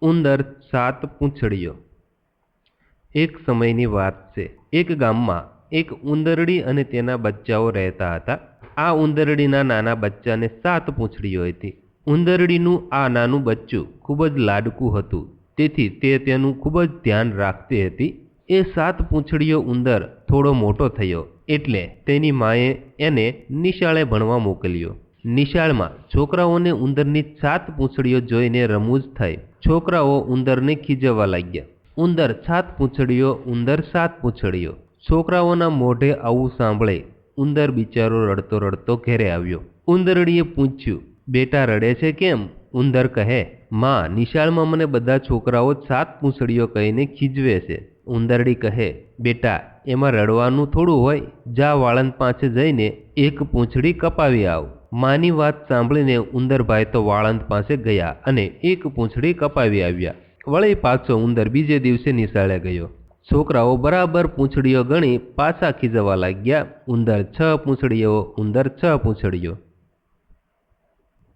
ઉંદર સાત પૂંછડીઓ. એક સમયની વાત છે. એક ગામમાં એક ઉંદરડી અને તેના બચ્ચાઓ રહેતા હતા. આ ઉંદરડીના નાના બચ્ચાને સાત પૂંછડીઓ હતી. ઉંદરડીનું આ નાનું બચ્ચું ખૂબ જ લાડકું હતું. તેથી તે તેનું ખૂબ જ ધ્યાન રાખતી હતી. એ સાત પૂંછડીયો ઉંદર થોડો મોટો થયો એટલે તેની માએ એને નિશાળે ભણવા મોકલ્યો. નિશાળમાં છોકરાઓને ઉંદરની સાત પૂંછડીઓ જોઈને રમૂજ થઈ. છોકરાઓ ઉંદરને ખીજવવા લાગ્યા. ઉંદર સાત પૂંછડીઓ, ઉંદર સાત પૂંછડીઓ. છોકરાઓના મોઢે આવું સાંભળે, ઉંદર બિચારો રડતો રડતો ઘેરે આવ્યો. ઉંદરડીએ પૂછ્યું, બેટા, રડે છે કેમ? ઉંદર કહે, માં, નિશાળમાં મને બધા છોકરાઓ સાત પૂંછડીઓ કહીને ખીજવે છે. ઉંદરડી કહે, બેટા, એમાં રડવાનું થોડું હોય. જા વાળંદ પાસે જઈને એક પૂંછડી કપાવી આવ. માની વાત સાંભળીને ઉંદરભાઈ તો વાળંદ પાસે ગયા અને એક પૂંછડી કપાવી આવ્યા. વળી પાછો ઉંદર બીજે દિવસે નિશાળે ગયો. છોકરાઓ બરાબર પૂંછડીઓ ગણી પાછા ખીજવા લાગ્યા. ઉંદર છ પૂંછડીઓ, ઉંદર છ પૂંછડીઓ.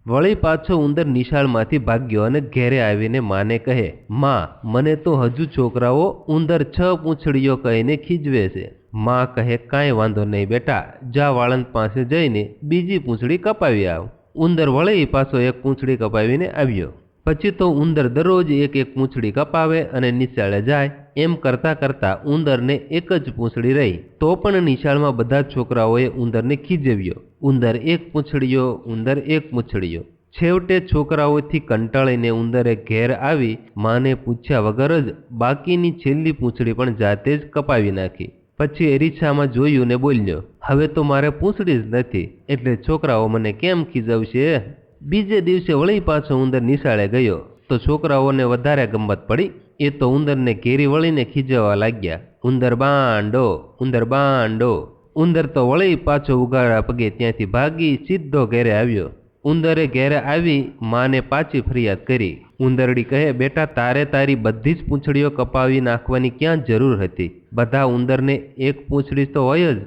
વળી પાછો ઉંદર નિશાળમાંથી ભાગ્યો અને ઘેરે આવીને માને કહે, માં, મને તો હજુ છોકરાઓ ઉંદર છ પૂંછડીઓ કહીને ખીજવે છે. માં કહે, કાંઈ વાંધો નહીં બેટા, જા વાળંદ પાસે જઈને બીજી પૂંછડી કપાવી આવ. ઉંદર વળી પાછો એક પૂંછડી કપાવીને આવ્યો. પછી તો ઉંદર દરરોજ એક એક પૂંછડી કપાવે અને નિશાળે જાય. એમ કરતાં કરતાં ઉંદરને એક જ પૂંછડી રહી. તો પણ નિશાળમાં બધા છોકરાઓએ ઉંદરને ખીજવ્યો. ઉંદર એક પૂંછડીયો, ઉંદર એક પૂંછડીયો. છેવટે છોકરાઓથી કંટાળીને ઉંદરે ઘેર આવી માને પૂછ્યા વગર જ બાકીની છેલ્લી પૂંછડી પણ જાતે જ કપાવી નાખી. પછી એરીછામાં જોયું ને બોલ્યો, હવે તો મારે પૂંછડી જ નથી, એટલે છોકરાઓ મને કેમ ખીજવશે? બીજે દિવસે વળી પાછો ઉંદર નિશાળે ગયો. તો છોકરાઓને વધારે ગમત પડી. એ તો ઉંદરને ઘેરી વળીને ખીજવવા લાગ્યા. ઉંદર બાંડો ઉંદર બાંડો ઉંદર તો વળી પાછો ઉગાડા પગે ત્યાંથી ભાગી સીધો ઘેરે આવ્યો. ઉંદરે ઘેરે આવી માને પાછી ફરિયાદ કરી. ઉંદરડી કહે, બેટા, તારે તારી બધી જ પૂંછડીઓ કપાવી નાખવાની ક્યાં જરૂર હતી? બધા ઉંદરને એક પૂંછડી તો હોય જ.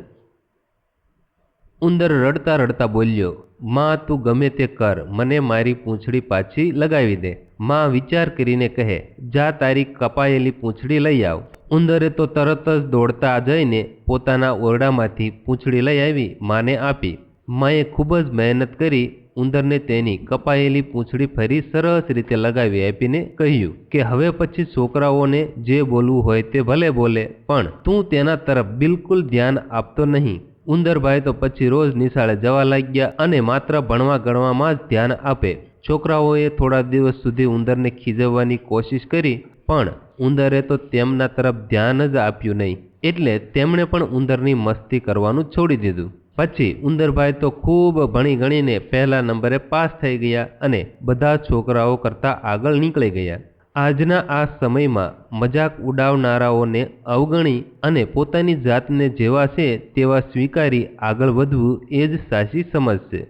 ઉંદર રડતા રડતા બોલ્યો, માં, તું ગમે તે કર, મને મારી પૂંછડી પાછી લગાવી દે. માં વિચાર કરીને કહે, જા તારી કપાયેલી પૂંછડી લઈ આવ. ઉંદરે તો તરત જ દોડતા જઈને પોતાના ઓરડામાંથી પૂંછડી લઈ આવી, માને આપી. માએ ખૂબ જ મહેનત કરી, ઉંદરને તેની કપાયેલી પૂંછડી ફરી સરસ રીતે લગાવી આપીને કહ્યું કે, હવે પછી છોકરાઓને જે બોલવું હોય તે ભલે બોલે, પણ તું તેના તરફ બિલકુલ ધ્યાન આપતો નહીં. ઉંદરભાઈ તો પછી રોજ નિશાળે જવા લાગ્યા અને માત્ર ભણવા ગણવામાં જ ધ્યાન આપે. છોકરાઓએ થોડા દિવસ સુધી ઉંદરને ખીજવવાની કોશિશ કરી પણ ઉંદરે તો તેમના તરફ ધ્યાન જ આપ્યું નહીં. એટલે તેમણે પણ ઉંદરની મસ્તી કરવાનું છોડી દીધું. પછી ઉંદરભાઈ તો ખૂબ ભણી ગણીને પહેલા નંબરે પાસ થઈ ગયા અને બધા છોકરાઓ કરતાં આગળ નીકળી ગયા. આજના આ સમયમાં મજાક ઉડાવનારાઓને અવગણી અને પોતાની જાતને જેવા છે તેવા સ્વીકારી આગળ વધવું એ જ સાચી સમજ છે.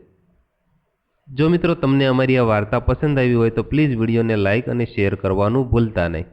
જો મિત્રો તમને અમારી આ વાર્તા પસંદ આવી હોય તો પ્લીઝ વિડીયોને લાઇક અને શેર કરવાનું ભૂલતા નહીં.